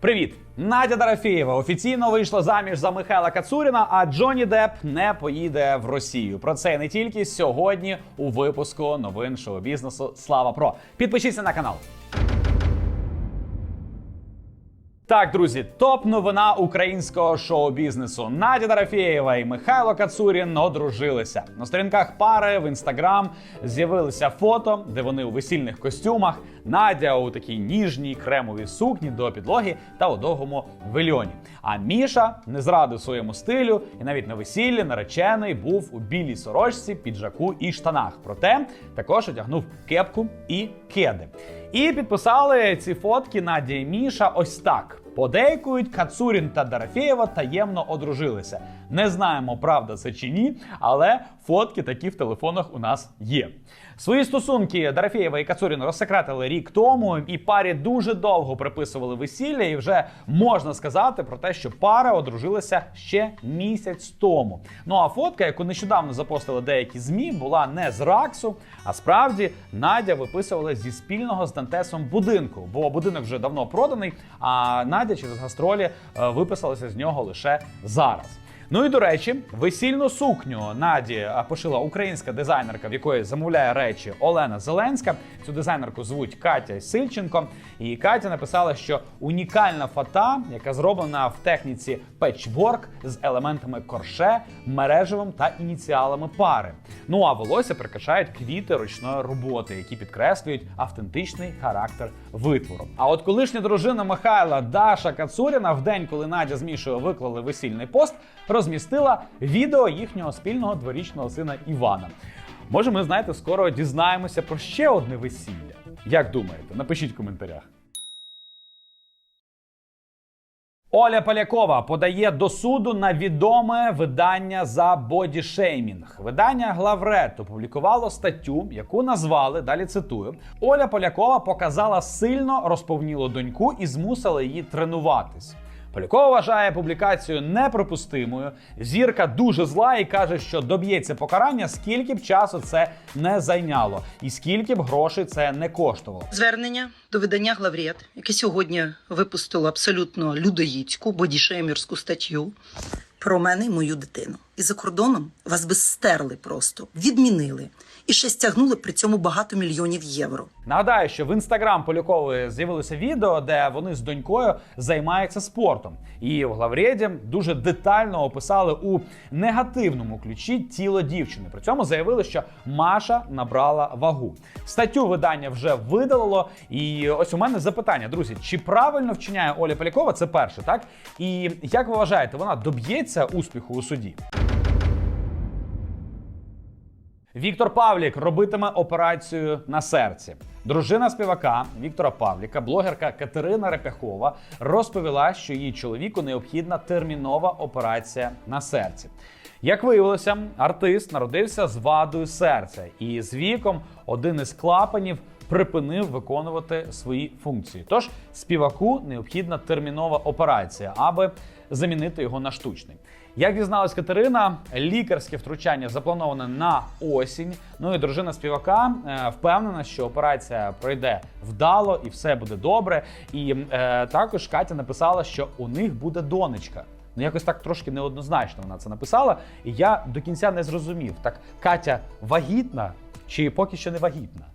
Привіт! Надя Дорофєєва офіційно вийшла заміж за Михайла Кацуріна, а Джонні Деп не поїде в Росію. Про це не тільки сьогодні у випуску новин шоу-бізнесу. Слава Про! Підпишіться на канал. Так, друзі, топ новина українського шоу-бізнесу. Надя Дорофєєва і Михайло Кацурін одружилися. На сторінках пари в інстаграм з'явилися фото, де вони у весільних костюмах. Надя у такій ніжній кремовій сукні до підлоги та у довгому вельоні. А Міша не зрадив своєму стилю і навіть на весіллі наречений був у білій сорочці, піджаку і штанах. Проте також одягнув кепку і кеди. І підписали ці фотки Надя і Міша ось так. Подейкують, Кацурін та Дорофєєва таємно одружилися. Не знаємо, правда це чи ні, але фотки такі в телефонах у нас є. Свої стосунки Дорофєєва і Кацурін розсекретили рік тому, і парі дуже довго приписували весілля, і вже можна сказати про те, що пара одружилася ще місяць тому. Ну а фотка, яку нещодавно запостили деякі змі, була не з Раксу, а справді Надя виписувала зі спільного з Дантесом будинку, бо будинок вже давно проданий. А Надя через гастролі е, виписалася з нього лише зараз. Ну і до речі, весільну сукню Наді пошила українська дизайнерка, в якої замовляє речі Олена Зеленська. Цю дизайнерку звуть Катя Сильченко. І Катя написала, що унікальна фата, яка зроблена в техніці петчворк з елементами корше, мережевим та ініціалами пари. Ну а волосся прикрашають квіти ручної роботи, які підкреслюють автентичний характер витвору. А от колишня дружина Михайла Даша Кацуріна в день, коли Надя з Мішою виклали весільний пост, розмістила відео їхнього спільного дворічного сина Івана. Може, ми знаєте, скоро дізнаємося про ще одне весілля. Як думаєте? Напишіть в коментарях. Оля Полякова подає до суду на відоме видання за бодішеймінг. Видання Главред опублікувало статтю, яку назвали далі цитую: Оля Полякова показала сильно розповнілу доньку і змусила її тренуватись. Полякова вважає публікацію неприпустимою. Зірка дуже зла і каже, що доб'ється покарання, скільки б часу це не зайняло, і скільки б грошей це не коштувало. Звернення до видання Главред, яке сьогодні випустило абсолютно людоїдську, бодішеймерську статтю про мене і мою дитину. І за кордоном вас би стерли просто, відмінили і ще стягнули при цьому багато мільйонів євро. Нагадаю, що в інстаграм Полякової з'явилося відео, де вони з донькою займаються спортом. І в главреді дуже детально описали у негативному ключі тіло дівчини. При цьому заявили, що Маша набрала вагу. Статтю видання вже видалило. І ось у мене запитання, друзі: чи правильно вчиняє Оля Полякова? Це перше, так? І як ви вважаєте, вона доб'ється успіху у суді? Віктор Павлік робитиме операцію на серці. Дружина співака Віктора Павліка, блогерка Катерина Репяхова, розповіла, що її чоловіку необхідна термінова операція на серці. Як виявилося, артист народився з вадою серця, і з віком один із клапанів припинив виконувати свої функції. Тож співаку необхідна термінова операція, аби замінити його на штучний. Як дізналась Катерина, лікарське втручання заплановане на осінь. Ну і дружина співака е, впевнена, що операція пройде вдало і все буде добре. І е, також Катя написала, що у них буде донечка. Ну, якось так трошки неоднозначно вона це написала. І я до кінця не зрозумів, так Катя вагітна чи поки що не вагітна?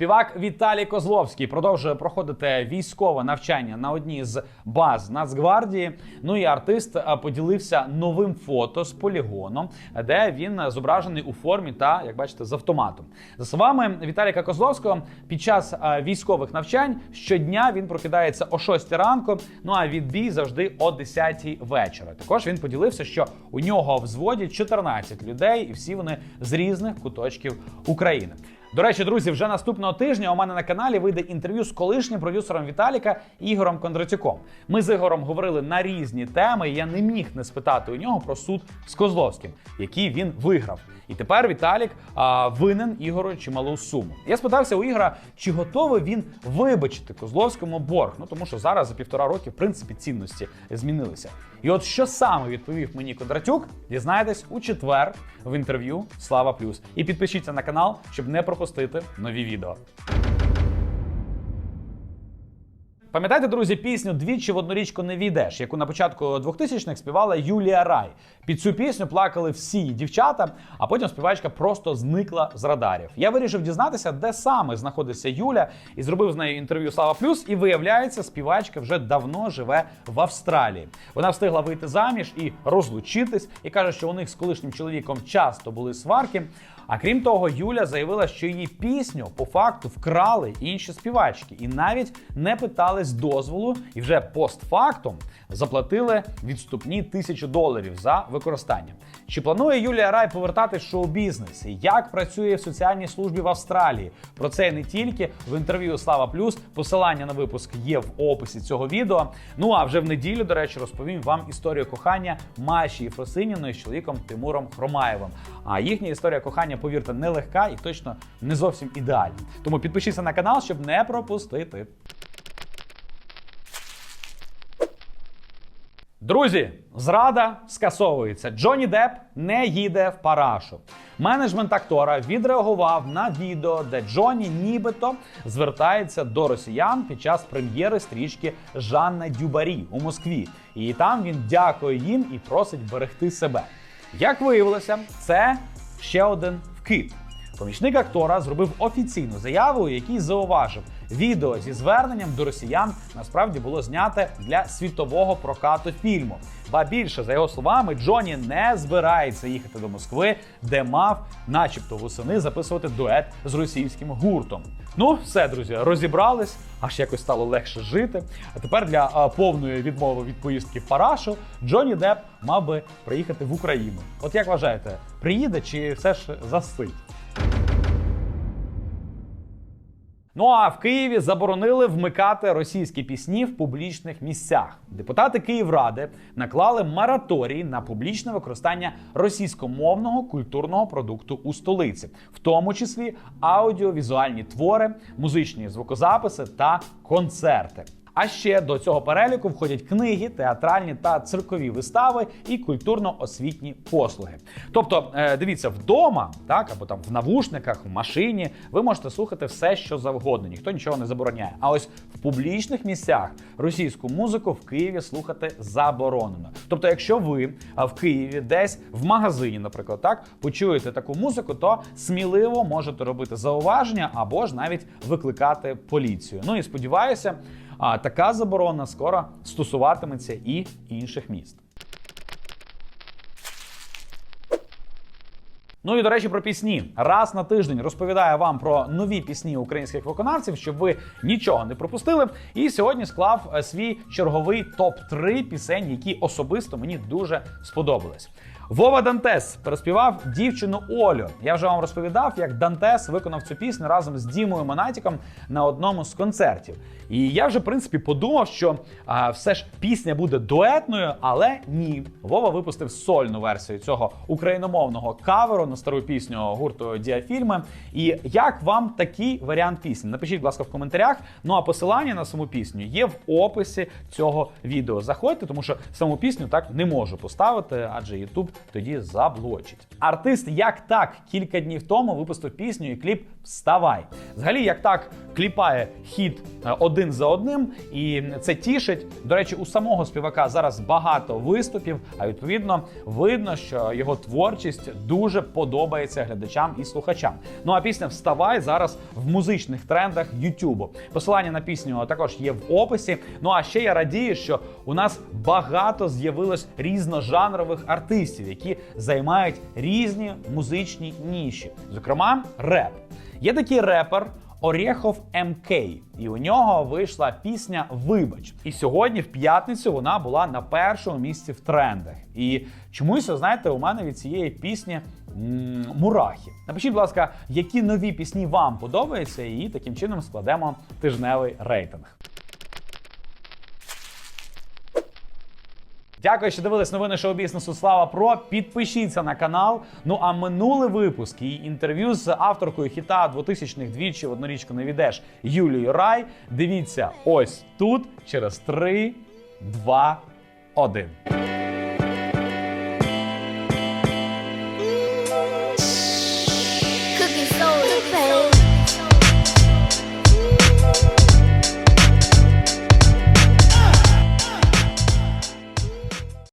Співак Віталій Козловський продовжує проходити військове навчання на одній з баз Нацгвардії. Ну і артист е, поділився новим фото з полігоном, де він зображений у формі та, як бачите, з автоматом. За словами Віталіка Козловського, під час е, військових навчань щодня він прокидається о 6 ранку. Ну а відбій завжди о 10 вечора. Також він поділився, що у нього в взводі 14 людей, і всі вони з різних куточків України. До речі, друзі, вже наступного тижня у мене на каналі вийде інтерв'ю з колишнім продюсером Віталіка Ігорем Кондратюком. Ми з Ігорем говорили на різні теми. і Я не міг не спитати у нього про суд з Козловським, який він виграв. І тепер Віталік а, винен Ігору чималу суму. Я спитався у Ігора, чи готовий він вибачити Козловському борг. Ну тому що зараз за півтора роки в принципі цінності змінилися. І от що саме відповів мені Кондратюк, дізнаєтесь у четвер в інтерв'ю Слава Плюс. І підпишіться на канал, щоб не пропустити нові відео. Пам'ятаєте, друзі, пісню Двічі в одну річку не війдеш, яку на початку 2000-х співала Юлія Рай. Під цю пісню плакали всі дівчата, а потім співачка просто зникла з радарів. Я вирішив дізнатися, де саме знаходиться Юля, і зробив з нею інтерв'ю Слава Плюс. І виявляється, співачка вже давно живе в Австралії. Вона встигла вийти заміж і розлучитись, і каже, що у них з колишнім чоловіком часто були сварки. А крім того, Юля заявила, що її пісню по факту вкрали інші співачки, і навіть не питались дозволу, і вже постфактум заплатили відступні тисячу доларів за використання. Чи планує Юлія Рай повертати шоу-бізнес? Як працює в соціальній службі в Австралії? Про це не тільки в інтерв'ю Слава Плюс. Посилання на випуск є в описі цього відео. Ну а вже в неділю, до речі, розповім вам історію кохання Маші Єфросиніної з чоловіком Тимуром Хромаєвим. А їхня історія кохання, повірте, нелегка і точно не зовсім ідеальна. Тому підпишіться на канал, щоб не пропустити. Друзі, зрада скасовується. Джонні Депп не їде в парашу. Менеджмент актора відреагував на відео, де Джонні нібито звертається до росіян під час прем'єри стрічки Жанна Дюбарі у Москві. І там він дякує їм і просить берегти себе. Як виявилося, це ще один вкид. Помічник актора зробив офіційну заяву, у якій зауважив, відео зі зверненням до росіян насправді було зняте для світового прокату фільму. Ба більше, за його словами, Джоні не збирається їхати до Москви, де мав, начебто, восени записувати дует з російським гуртом. Ну, все, друзі, розібрались, аж якось стало легше жити. А тепер для а, повної відмови від поїздки в Парашу Джоні Депп мав би приїхати в Україну. От як вважаєте, приїде чи все ж засить? Ну а в Києві заборонили вмикати російські пісні в публічних місцях. Депутати Київради наклали мораторій на публічне використання російськомовного культурного продукту у столиці, в тому числі аудіовізуальні твори, музичні звукозаписи та концерти. А ще до цього переліку входять книги, театральні та циркові вистави і культурно-освітні послуги. Тобто, е, дивіться, вдома, так або там в навушниках, в машині, ви можете слухати все, що завгодно, ніхто нічого не забороняє. А ось в публічних місцях російську музику в Києві слухати заборонено. Тобто, якщо ви в Києві десь в магазині, наприклад, так почуєте таку музику, то сміливо можете робити зауваження або ж навіть викликати поліцію. Ну і сподіваюся. А така заборона скоро стосуватиметься і інших міст. Ну і до речі, про пісні. Раз на тиждень розповідаю вам про нові пісні українських виконавців, щоб ви нічого не пропустили. І сьогодні склав е, свій черговий топ 3 пісень, які особисто мені дуже сподобались. Вова Дантес переспівав дівчину Олю. Я вже вам розповідав, як Дантес виконав цю пісню разом з Дімою Монатіком на одному з концертів. І я вже в принципі подумав, що а, все ж пісня буде дуетною, але ні. Вова випустив сольну версію цього україномовного каверу на стару пісню гурту Діафільми. І як вам такий варіант пісні? Напишіть, будь ласка, в коментарях. Ну а посилання на саму пісню є в описі цього відео. Заходьте, тому що саму пісню так не можу поставити, адже YouTube тоді заблочить. Артист як так кілька днів тому випустив пісню і кліп Вставай. Взагалі, як так кліпає хіт е, один за одним, і це тішить. До речі, у самого співака зараз багато виступів, а відповідно видно, що його творчість дуже подобається глядачам і слухачам. Ну а пісня Вставай зараз в музичних трендах Ютубу. Посилання на пісню також є в описі. Ну а ще я радію, що у нас багато з'явилось різножанрових артистів, які займають різні музичні ніші, зокрема реп. Є такий репер. Орєхов МК, і у нього вийшла пісня Вибач. І сьогодні, в п'ятницю, вона була на першому місці в трендах. І чомусь, знаєте, у мене від цієї пісні мурахи. Напишіть, будь ласка, які нові пісні вам подобаються, і таким чином складемо тижневий рейтинг. Дякую, що дивились новини шоу-бізнесу Слава Про. Підпишіться на канал. Ну а минулий випуск і інтерв'ю з авторкою хіта 2000-х двічі в однорічку не відеш Юлією Рай. Дивіться ось тут через 3, 2, 1.